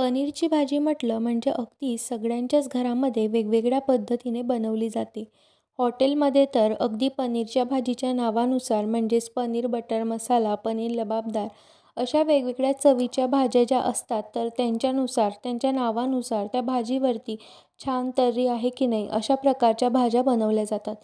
पनीरची भाजी म्हटलं म्हणजे अगदी सगळ्यांच्याच घरामध्ये वेगवेगळ्या पद्धतीने बनवली जाते. हॉटेलमध्ये तर अगदी पनीरच्या भाजीच्या नावानुसार म्हणजेच पनीर बटर मसाला पनीर लबाबदार अशा वेगवेगळ्या चवीच्या भाज्या ज्या असतात तर त्यांच्यानुसार त्यांच्या नावानुसार त्या भाजीवरती छान तर्री आहे की नाही अशा प्रकारच्या भाज्या बनवल्या जातात.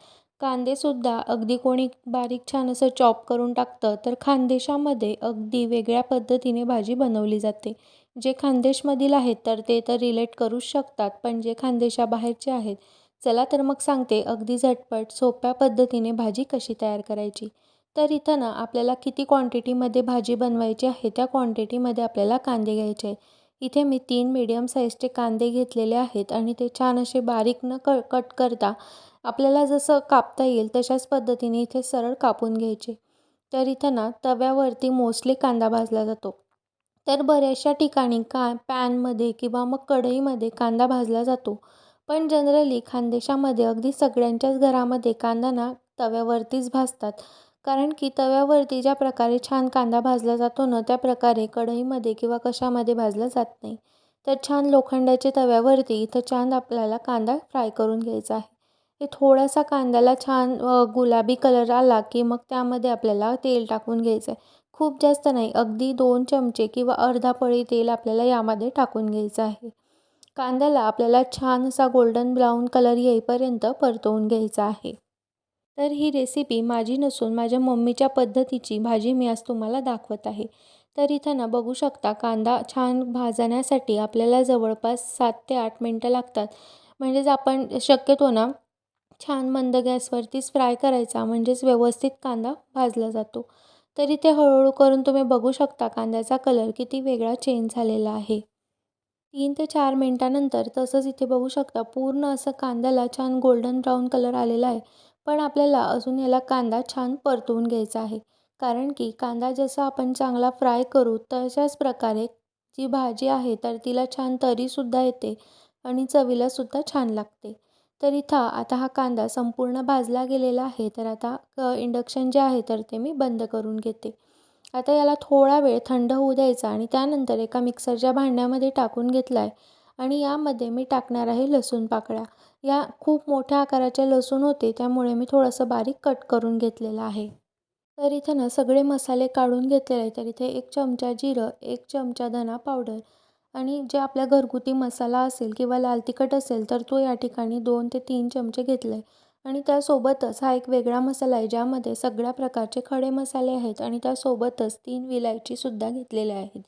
कांदेसुद्धा अगदी कोणी बारीक छान असं चॉप करून टाकतं तर खानदेशामध्ये अगदी वेगळ्या पद्धतीने भाजी बनवली जाते. जे खानदेशमधील आहेत तर ते तर रिलेट करूच शकतात पण जे खानदेशाबाहेरचे आहेत चला तर मग सांगते अगदी झटपट सोप्या पद्धतीने भाजी कशी तयार करायची. तर इथं ना आपल्याला किती क्वांटिटीमध्ये भाजी बनवायची आहे त्या क्वांटिटीमध्ये आपल्याला कांदे घ्यायचे इथे मी तीन मीडियम साईजचे कांदे घेतलेले आहेत आणि ते छान असे बारीक न क कट करता आपल्याला जसं कापता येईल तशाच पद्धतीने इथे सरळ कापून घ्यायचे. तर इथं ना तव्यावरती मोस्टली कांदा भाजला जातो. तर बऱ्याचशा ठिकाणी का पॅनमध्ये किंवा मग कढईमध्ये कांदा भाजला जातो. पण जनरली खानदेशामध्ये अगदी सगळ्यांच्याच घरामध्ये कांदा ना तव्यावरतीच भाजतात. कारण की तव्यावरती ज्या प्रकारे छान कांदा भाजला जातो ना त्या प्रकारे कढईमध्ये किंवा कशामध्ये भाजला जात नाही. तर छान लोखंडाच्या तव्यावरती इथं छान आपल्याला कांदा फ्राय करून घ्यायचा आहे. हे थोडासा कांद्याला छान गुलाबी कलर आला की मग त्यामध्ये आपल्याला तेल टाकून घ्यायचं आहे खूप जास्त नाही अगदी दोन चमचे किंवा अर्धा पळी तेल आपल्याला यामध्ये टाकून घ्यायचं आहे. कांद्याला आपल्याला छान असा गोल्डन ब्राऊन कलर येईपर्यंत परतवून घ्यायचा आहे. तर ही रेसिपी माझी नसून माझ्या मम्मीच्या पद्धतीची भाजी मी आज तुम्हाला दाखवत आहे. तर इथं ना बघू शकता कांदा छान भाजण्यासाठी आपल्याला जवळपास सात ते आठ मिनटं लागतात. म्हणजेच आपण शक्यतो ना छान मंद गॅसवरतीच फ्राय करायचा म्हणजेच व्यवस्थित कांदा भाजला जातो. तर इथे हळूहळू करून तुम्ही बघू शकता कांद्याचा कलर किती वेगळा चेंज झालेला आहे. तीन ते चार मिनटानंतर तसंच इथे बघू शकता पूर्ण असं कांद्याला छान गोल्डन ब्राऊन कलर आलेला आहे. पण आपल्याला अजून याला कांदा छान परतवून घ्यायचा आहे. कारण की कांदा जसा आपण चांगला फ्राय करू तशाच प्रकारे जी भाजी आहे तर तिला छान तरीसुद्धा येते आणि चवीलासुद्धा छान लागते. तर इथं आता हा कांदा संपूर्ण भाजला गेलेला आहे. तर आता इंडक्शन जे आहे तर ते मी बंद करून घेते. आता याला थोडा वेळ थंड होऊ द्यायचा आणि त्यानंतर एका मिक्सरच्या भांड्यामध्ये टाकून घेतला आहे आणि यामध्ये मी टाकणार आहे लसूण पाकळ्या. या खूप मोठ्या आकाराचे लसूण होते त्यामुळे मी थोडंसं बारीक कट करून घेतलेलं आहे. तर इथं ना सगळे मसाले काढून घेतलेले आहे तर इथे एक चमचा जिरं एक चमचा धना पावडर आणि जे आपल्या घरगुती मसाला असेल किंवा लाल तिखट असेल तर तो या ठिकाणी दोन ते तीन चमचे घेतले आहे आणि त्यासोबतच हा एक वेगळा मसाला आहे ज्यामध्ये सगळ्या प्रकारचे खडे मसाले आहेत आणि त्यासोबतच तीन विलायचीसुद्धा घेतलेल्या आहेत.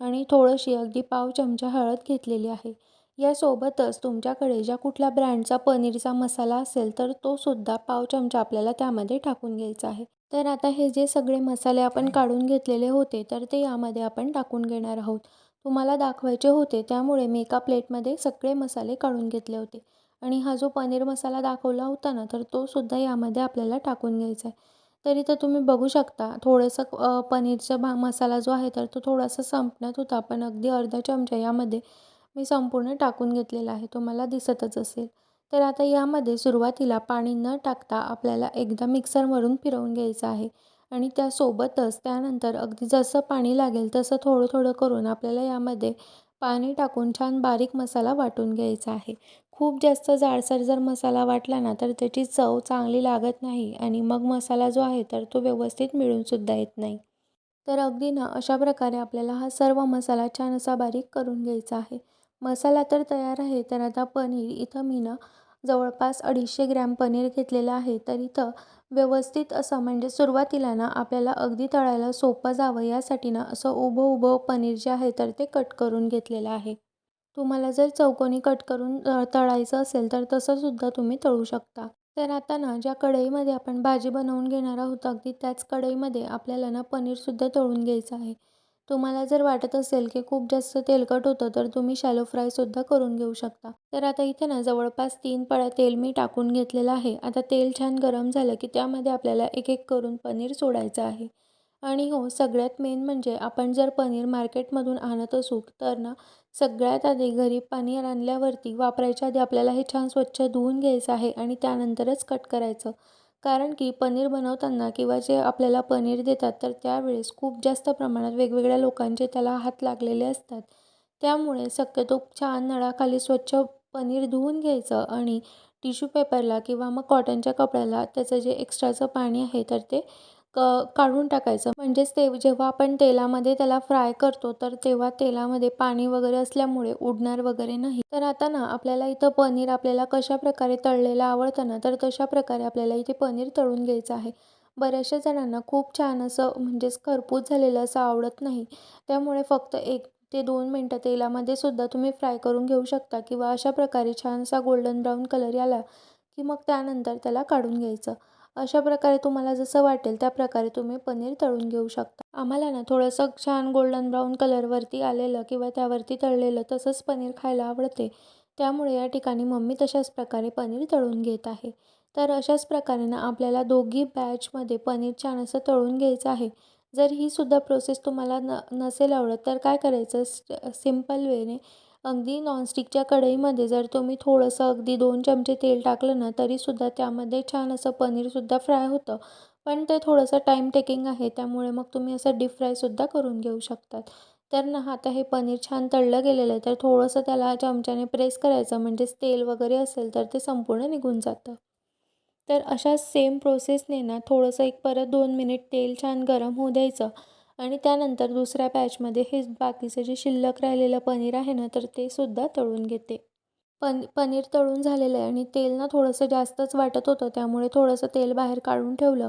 आणि थोडीशी अगदी पाव चमचा हळद घेतलेली आहे. यासोबतच तुमच्याकडे ज्या कुठल्या ब्रँडचा पनीरचा मसाला असेल तर तो सुद्धा पाव चमचा आपल्याला त्यामध्ये टाकून घ्यायचा आहे. तर आता हे जे सगळे मसाले आपण काढून घेतलेले होते तर ते यामध्ये आपण टाकून घेणार आहोत. तुम्हाला दाखवायचे होते त्यामुळे मी एका प्लेटमध्ये सगळे मसाले काढून घेतले होते. आणि हा जो पनीर मसाला दाखवला होता ना तर तो सुद्धा यामध्ये आपल्याला टाकून घ्यायचा आहे. तरी तर तुम्ही बघू शकता थोडंसं पनीरचा भा मसाला जो आहे तर तो थोडासा संपण्यात होता. पण अगदी अर्धा चमचा यामध्ये मी संपूर्ण टाकून घेतलेला आहे. तुम्हाला दिसतच असेल. तर आता यामध्ये सुरुवातीला पाणी न टाकता आपल्याला एकदा मिक्सरवरून फिरवून घ्यायचं आहे. आणि त्यासोबतच त्यानंतर अगदी जसं पाणी लागेल तसं थोडं थोडं करून आपल्याला यामध्ये पाणी टाकून छान बारीक मसाला वाटून घ्यायचा आहे. खूप जास्त जाडसर जर मसाला वाटला ना तर त्याची चव चांगली लागत नाही आणि मग मसाला जो आहे तर तो व्यवस्थित मिळूनसुद्धा येत नाही. तर अगदी ना अशा प्रकारे आपल्याला हा सर्व मसाला छान असा बारीक करून घ्यायचा आहे. मसाला तर तयार आहे तर आता पनीर इथं मी ना जवळपास अडीचशे ग्रॅम पनीर घेतलेलं आहे तर इथं व्यवस्थित असं म्हणजे सुरुवातीला ना आपल्याला अगदी तळायला सोपं जावं यासाठी ना असं उभं उभं पनीर जे आहे तर ते कट करून घेतलेलं आहे. तुम्हाला जर चौकोनी कट करून तळायचं असेल तर तसंसुद्धा तुम्ही तळू शकता. तर आता ना ज्या कढईमध्ये आपण भाजी बनवून घेणार आहोत अगदी त्याच कढईमध्ये आपल्याला ना पनीरसुद्धा तळून घ्यायचं आहे. तुम्हाला जर वाटत असेल की खूप जास्त तेलकट होतं तर तुम्ही शॅलो फ्रायसुद्धा करून घेऊ शकता. तर आता इथे ना जवळपास तीन पळ्या तेल मी टाकून घेतलेलं आहे. आता तेल छान गरम झालं की त्यामध्ये आपल्याला एक एक करून पनीर सोडायचं आहे. आणि हो सगळ्यात मेन म्हणजे आपण जर पनीर मार्केटमधून आणत असू तर ना सगळ्यात आधी घरी पनीर आणल्यावरती वापरायच्या आधी आपल्याला हे छान स्वच्छ धुवून घ्यायचं आहे आणि त्यानंतरच कट करायचं. कारण की पनीर बनवताना किंवा जे आपल्याला पनीर देतात तर त्यावेळेस खूप जास्त प्रमाणात वेगवेगळ्या लोकांचे त्याला हात लागलेले असतात. त्यामुळे शक्यतो छान नळाखाली स्वच्छ पनीर धुवून घ्यायचं आणि टिश्यू पेपरला किंवा मग कॉटनच्या कपड्याला त्याचं जे एक्स्ट्राचं पाणी आहे तर ते क काढून टाकायचं. म्हणजेच ते जेव्हा आपण तेलामध्ये त्याला फ्राय करतो तर तेव्हा तेलामध्ये पाणी वगैरे असल्यामुळे उडणार वगैरे नाही. तर आता ना आपल्याला इथं पनीर आपल्याला कशा प्रकारे तळलेलं आवडतं ना तर तशा प्रकारे आपल्याला इथे पनीर तळून घ्यायचं आहे. बऱ्याचशा जणांना खूप छान असं म्हणजेच खरपूस झालेलं असं आवडत नाही. त्यामुळे फक्त एक ते दोन मिनटं तेलामध्ये सुद्धा तुम्ही फ्राय करून घेऊ शकता किंवा अशा प्रकारे छानसा गोल्डन ब्राऊन कलर आला की मग त्यानंतर त्याला काढून घ्यायचं. अशा प्रकारे तुम्हाला जसं वाटेल त्या प्रकारे तुम्ही पनीर तळून घेऊ शकता. आम्हाला ना थोडंसं छान गोल्डन ब्राऊन कलरवरती आलेलं किंवा त्यावरती तळलेलं तसंच पनीर खायला आवडते. त्यामुळे या ठिकाणी मम्मी तशाच प्रकारे पनीर तळून घेत आहे. तर अशाच प्रकारे ना आपल्याला दोघी बॅचमध्ये पनीर छान असं तळून घ्यायचं आहे. जर ही सुद्धा प्रोसेस तुम्हाला न नसेल आवडत तर काय करायचं? सिंपल वेने अगदी नॉनस्टिकच्या कढईमध्ये जर तुम्ही थोडंसं अगदी दोन चमचे तेल टाकलं ना तरीसुद्धा त्यामध्ये छान असं पनीरसुद्धा फ्राय होतं. पण ते थोडंसं टाईम टेकिंग आहे त्यामुळे मग तुम्ही असं डीप फ्रायसुद्धा करून घेऊ शकतात. तर ना आता हे पनीर छान तळलं गेलेलं आहे तर थोडंसं त्याला चमच्याने प्रेस करायचं म्हणजेच तेल वगैरे असेल तर ते संपूर्ण निघून जातं. तर अशा सेम प्रोसेसने ना थोडंसं एक परत दोन मिनिट तेल छान गरम होऊ द्यायचं. आणि त्यानंतर दुसऱ्या पॅचमध्ये हे बाकीचं जे शिल्लक राहिलेलं पनीर आहे ना तर ते सुद्धा तळून घेते. पन पनीर तळून झालेलं आहे आणि तेल ना थोडंसं जास्तच वाटत होतं त्यामुळे थोडंसं तेल बाहेर काढून ठेवलं.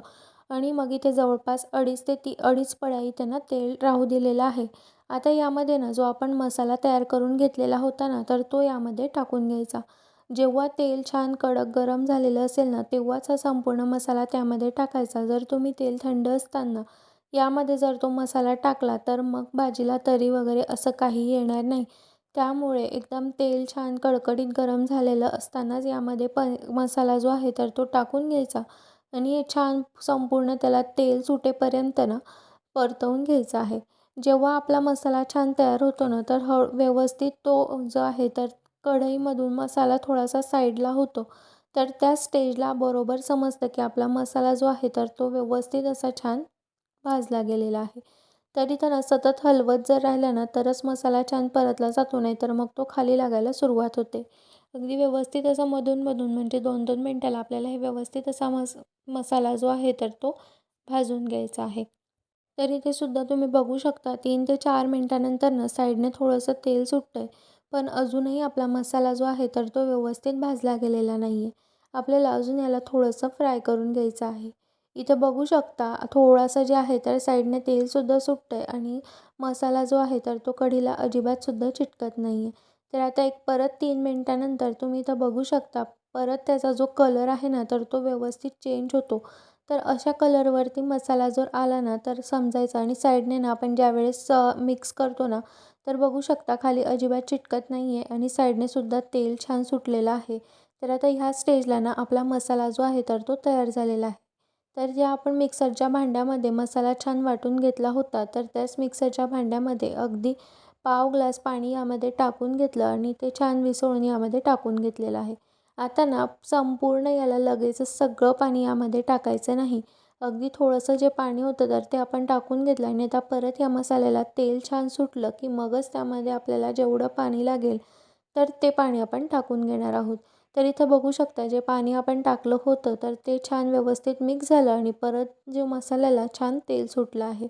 आणि मग इथे जवळपास अडीच ते ती अडीच पड्या इथे ना तेल राहू दिलेलं आहे. आता यामध्ये ना जो आपण मसाला तयार करून घेतलेला होता ना तर तो यामध्ये टाकून घ्यायचा. जेव्हा तेल छान कडक गरम झालेलं असेल ना तेव्हाच हा संपूर्ण मसाला त्यामध्ये टाकायचा. जर तुम्ही तेल थंड असताना यामध्ये जर तो मसाला टाकला तर मग भाजीला तरी वगैरे असं काही येणार नाही. त्यामुळे एकदम तेल छान कडकडीत गरम झालेलं असतानाच यामध्ये प मसाला जो आहे तर तो टाकून घ्यायचा. आणि हे छान संपूर्ण त्याला तेल सुटेपर्यंत ना परतवून घ्यायचा आहे. जेव्हा आपला मसाला छान तयार होतो ना तर हळ व्यवस्थित तो जो आहे तर कढईमधून मसाला थोडासा साईडला होतो. तर त्या स्टेजला बरोबर समजतं की आपला मसाला जो आहे तर तो व्यवस्थित असा छान भाजला गेलेला आहे. तरी त्यांना सतत हलवत जर राहिला ना तरच मसाला छान परतला जातो नाही तर मग तो खाली लागायला सुरुवात होते. अगदी व्यवस्थित असा मधून मधून म्हणजे दोन दोन मिनटाला आपल्याला हे व्यवस्थित असा मस मसाला जो आहे तर तो भाजून घ्यायचा आहे. तर इथे सुद्धा तुम्ही बघू शकता तीन ते चार मिनटानंतर ना साईडने थोडंसं तेल सुटतं आहे पण अजूनही आपला मसाला जो आहे तर तो व्यवस्थित भाजला गेलेला नाही आहे आपल्याला अजून याला थोडंसं फ्राय करून घ्यायचं आहे. इथं बघू शकता थोडासा जे आहे तर साईडने तेलसुद्धा सुटतं आहे आणि मसाला जो आहे तर तो कढीला अजिबातसुद्धा चिटकत नाही आहे तर आता एक परत तीन मिनटानंतर तुम्ही इथं बघू शकता परत त्याचा जो कलर आहे ना तर तो व्यवस्थित चेंज होतो. तर अशा कलरवरती मसाला जर आला ना तर समजायचा आणि साईडने ना आपण ज्यावेळेस मिक्स करतो ना तर बघू शकता खाली अजिबात चिटकत नाही आहे आणि साईडने सुद्धा तेल छान सुटलेलं आहे. तर आता ह्या स्टेजला ना आपला मसाला जो आहे तर तो तयार झालेला आहे. तर ज्या आपण मिक्सरच्या भांड्यामध्ये मसाला छान वाटून घेतला होता तर त्याच मिक्सरच्या भांड्यामध्ये अगदी पाव ग्लास पाणी यामध्ये टाकून घेतलं आणि ते छान विसळून यामध्ये टाकून घेतलेलं आहे. आता ना संपूर्ण याला लगेचच सगळं पाणी यामध्ये टाकायचं नाही. अगदी थोडंसं जे पाणी होतं तर ते आपण टाकून घेतलं आणि आता परत या मसाल्याला तेल छान सुटलं की मगच त्यामध्ये आपल्याला जेवढं पाणी लागेल तर ते पाणी आपण टाकून घेणार आहोत. तर इथं बघू शकता जे पाणी आपण टाकलं होतं तर ते छान व्यवस्थित मिक्स झालं आणि परत जे मसाल्याला छान तेल सुटलं आहे.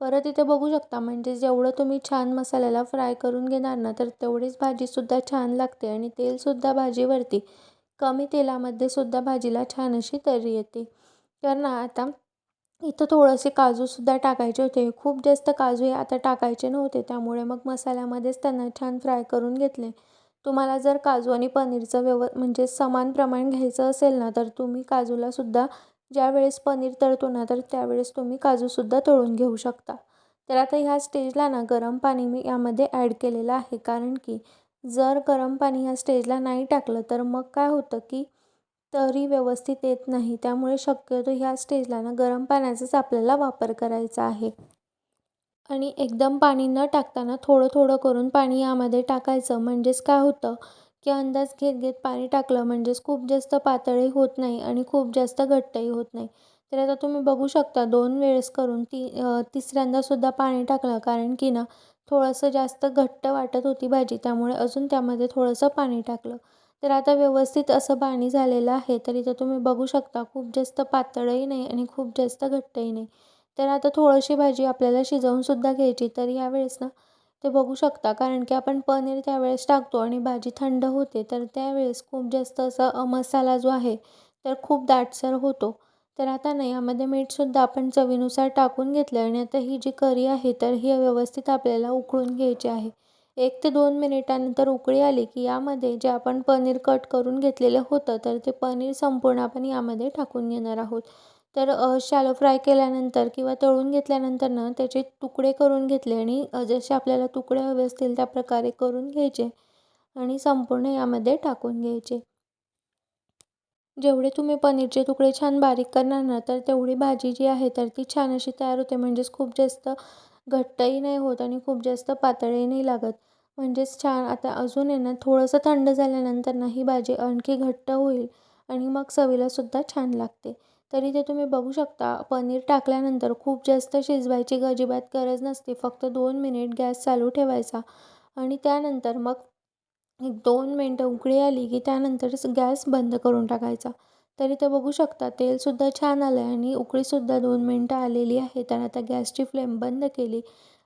परत इथे बघू शकता म्हणजे जेवढं तुम्ही छान मसाल्याला फ्राय करून घेणार ना तर तेवढीच भाजीसुद्धा छान लागते आणि तेलसुद्धा भाजीवरती कमी तेलामध्ये सुद्धा भाजीला छान अशी तरी येते. तर ना आता इथं थोडेसे काजूसुद्धा टाकायचे होते. खूप जास्त काजू हे आता टाकायचे नव्हते त्यामुळे मग मसाल्यामध्येच त्यांना छान फ्राय करून घेतले. तुम्हाला जर काजू आणि पनीरचं व्यव म्हणजे समान प्रमाण घ्यायचं असेल ना तर तुम्ही काजूलासुद्धा ज्यावेळेस पनीर तळतो ना तर त्यावेळेस तुम्ही काजूसुद्धा तळून घेऊ शकता. तर आता ह्या स्टेजला ना गरम पाणी मी यामध्ये ॲड केलेलं आहे. कारण की जर गरम पाणी ह्या स्टेजला नाही टाकलं तर मग काय होतं की तरी व्यवस्थित येत नाही. त्यामुळे शक्यतो ह्या स्टेजला ना गरम पाण्याचाच आपल्याला वापर करायचा आहे. आणि एकदम पाणी न टाकताना थोडं थोडं करून पाणी यामध्ये टाकायचं. म्हणजेच काय होतं की अंदाज घेत घेत पाणी टाकलं म्हणजेच खूप जास्त पातळही होत नाही आणि खूप जास्त घट्टही होत नाही. तर आता तुम्ही बघू शकता दोन वेळेस करून ती तिसऱ्यांदासुद्धा पाणी टाकलं. कारण की ना थोडंसं जास्त घट्ट वाटत होती भाजी त्यामुळे अजून त्यामध्ये थोडंसं पाणी टाकलं. तर आता व्यवस्थित असं पाणी झालेलं आहे. तर इथं तुम्ही बघू शकता खूप जास्त पातळही नाही आणि खूप जास्त घट्टही नाही. तर आता थोडीशी भाजी आपल्याला शिजवूनसुद्धा घ्यायची तर यावेळेस ना ते बघू शकता. कारण की आपण पनीर त्यावेळेस टाकतो आणि भाजी थंड होते तर त्यावेळेस खूप जास्त असा मसाला जो आहे तर खूप दाटसर होतो. तर आता नाही यामध्ये मीठसुद्धा आपण चवीनुसार टाकून घेतलं आणि आता ही जी करी आहे तर ही व्यवस्थित आपल्याला उकळून घ्यायची आहे. एक ते दोन मिनिटानंतर उकळी आली की यामध्ये जे आपण पनीर कट करून घेतलेलं होतं तर ते पनीर संपूर्ण आपण यामध्ये टाकून घेणार आहोत. तर शॅलो फ्राय केल्यानंतर किंवा तळून घेतल्यानंतर ना त्याचे तुकडे करून घेतले आणि जसे आपल्याला तुकडे हवे असतील त्या प्रकारे करून घ्यायचे आणि संपूर्ण यामध्ये टाकून घ्यायचे. जेवढे तुम्ही पनीरचे तुकडे छान बारीक करणार ना तर तेवढी भाजी जी आहे तर ती छान अशी तयार होते. म्हणजेच खूप जास्त घट्टही नाही होत आणि खूप जास्त पातळही नाही लागत. म्हणजेच छान आता अजून आहे ना थोडंसं थंड झाल्यानंतर ना ही भाजी आणखी घट्ट होईल आणि मग चवीलासुद्धा छान लागते. तरी ते तुम्ही बघू शकता. पनीर टाकल्यानंतर खूप जास्त शिजवायची अजिबात गरज नसते. फक्त दोन मिनिट गॅस चालू ठेवायचा आणि त्यानंतर मग एक दोन मिनटं उकळी आली की त्यानंतरच गॅस बंद करून टाकायचा. तरी ते बघू शकता. तेलसुद्धा छान आलं आहे आणि उकळीसुद्धा दोन मिनटं आलेली आहे. तर आता गॅसची फ्लेम बंद केली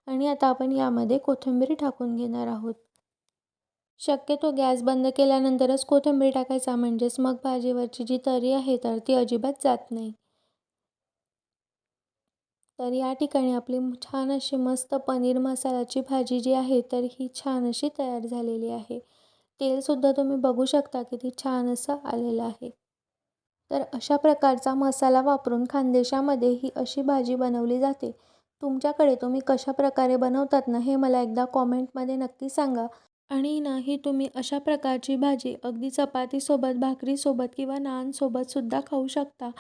आणि आता आपण यामध्ये कोथिंबीर टाकून घेणार आहोत. शक्यतो गॅस बंद केल्यानंतरच कोथिंबीर टाकायचा म्हणजेच मग भाजीवरची जी तरी आहे तर ती अजिबात जात नाही. तर या ठिकाणी आपली छान अशी मस्त पनीर मसाल्याची भाजी जी आहे तर ही छान अशी तयार झालेली आहे. तेलसुद्धा तुम्ही बघू शकता किती छान असं आलेलं आहे. तर अशा प्रकारचा मसाला वापरून खानदेशामध्ये ही अशी भाजी बनवली जाते. तुमच्याकडे तुम्ही कशा प्रकारे बनवतात ना हे मला एकदा कॉमेंटमध्ये नक्की सांगा. आणि ना ही तुम्ही अशा प्रकारची भाजी अगदी चपातीसोबत भाकरीसोबत किंवा नानसोबतसुद्धा खाऊ शकता.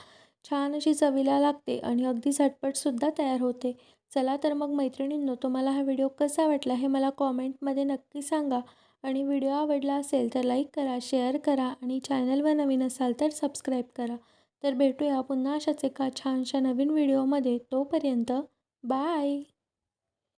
छान अशी चवीला लागते आणि अगदी झटपटसुद्धा तयार होते. चला तर मग मैत्रिणींनो तुम्हाला हा व्हिडिओ कसा वाटला हे मला कॉमेंटमध्ये नक्की सांगा. आणि व्हिडिओ आवडला असेल तर लाईक करा शेअर करा आणि चॅनलवर नवीन असाल तर सबस्क्राईब करा. तर भेटूया पुन्हा अशाच एका छानशा नवीन व्हिडिओमध्ये. तोपर्यंत बाय!